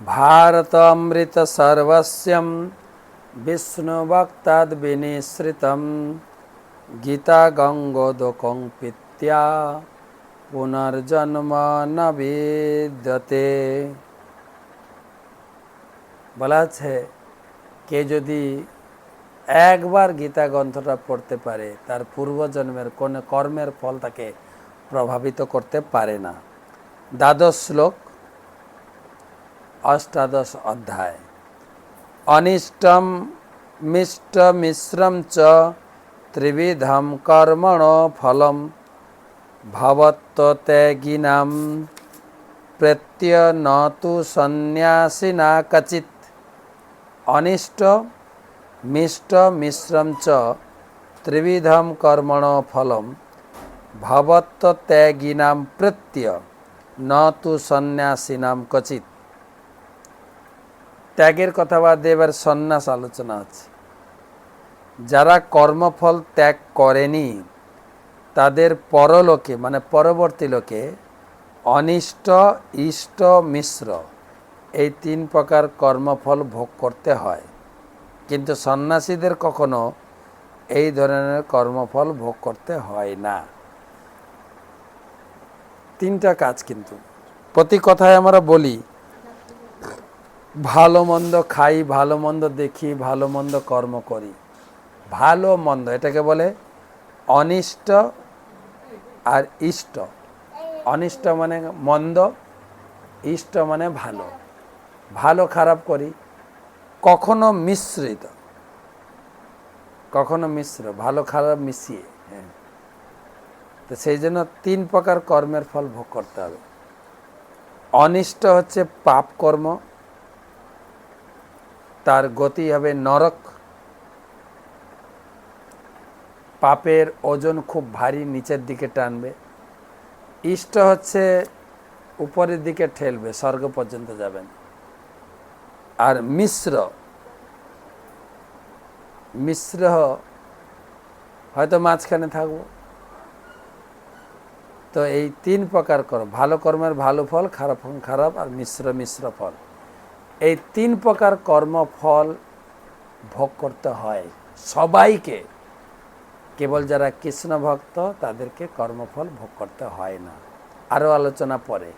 भारतमृत सर्वस्यं विष्णुभक्ताद् विनिश्रितं गीता गङ्गोदकं पित्या পুনর্জন্ম ন বিদ্যতে বলা আছে কে যদি একবার গীতা গ্রন্থটা পড়তে পারে তার পূর্বজন্মের কোন কর্মের ফল তাকে প্রভাবিত করতে পারে না দ্বাদশ শ্লোক অষ্টাদশ অধ্যায় অনিষ্টম মিষ্ট মিশ্রম চ ত্রিবিধম কর্মণ ফলম ভবত্ত্যাগিনাম প্রত্যয় ন তু সন্ন্যাসিনা কচিত অনিষ্ট মিষ্ট মিশ্রম চ ত্রিবিধম কর্মণ ফলম ভবত্ত্যাগিনাম প্রত্যয় ন তু সন্ন্যাসিনাম কচিত ত্যাগের কথা বাদ এবার সন্ন্যাস আলোচনা আছে। যারা কর্মফল ত্যাগ করেনি, তাদের পরলোকে মানে পরবর্তী লোকে, অনিষ্ট, ইষ্ট, মিশ্র, এই তিন প্রকার কর্মফল ভোগ করতে হয়। কিন্তু সন্ন্যাসীদের কখনো এই ধরনের কর্মফল ভোগ করতে হয় না। তিনটা কাজ কিন্তু। প্রতি কথায় আমরা বলি ভালো মন্দ খাই, ভালো মন্দ দেখি, ভালো মন্দ কর্ম করি। ভালো মন্দ, এটাকে বলে অনিষ্ট আর ইষ্ট। অনিষ্ট মানে মন্দ, ইষ্ট মানে ভালো। ভালো খারাপ করি, কখনো মিশ্রিত। কখনো মিশ্র, ভালো খারাপ মিশিয়ে হ্যাঁ। তো সেই জন্য তিন প্রকার কর্মের ফল ভোগ করতে হবে। অনিষ্ট হচ্ছে পাপ কর্ম তার গতি হবে নরক। পাপের ওজন খুব ভারী নিচের দিকে টানবে। ইষ্ট হচ্ছে উপরের দিকে ঠেলবে, স্বর্গ পর্যন্ত যাবেন। আর মিশ্র মিশ্র হয়তো মাঝখানে থাকব। তো এই তিন প্রকার কর্ম, ভালো কর্মের ভালো ফল, খারাপ খারাপ আর মিশ্র মিশ্র ফল। এই তিন প্রকার কর্মফল ভোগ করতে হয়। সবাইকে, কেবল যারা কৃষ্ণ ভক্ত তাদেরকে কর্মফল ভোগ করতে হয় না। আরও আলোচনা পরে।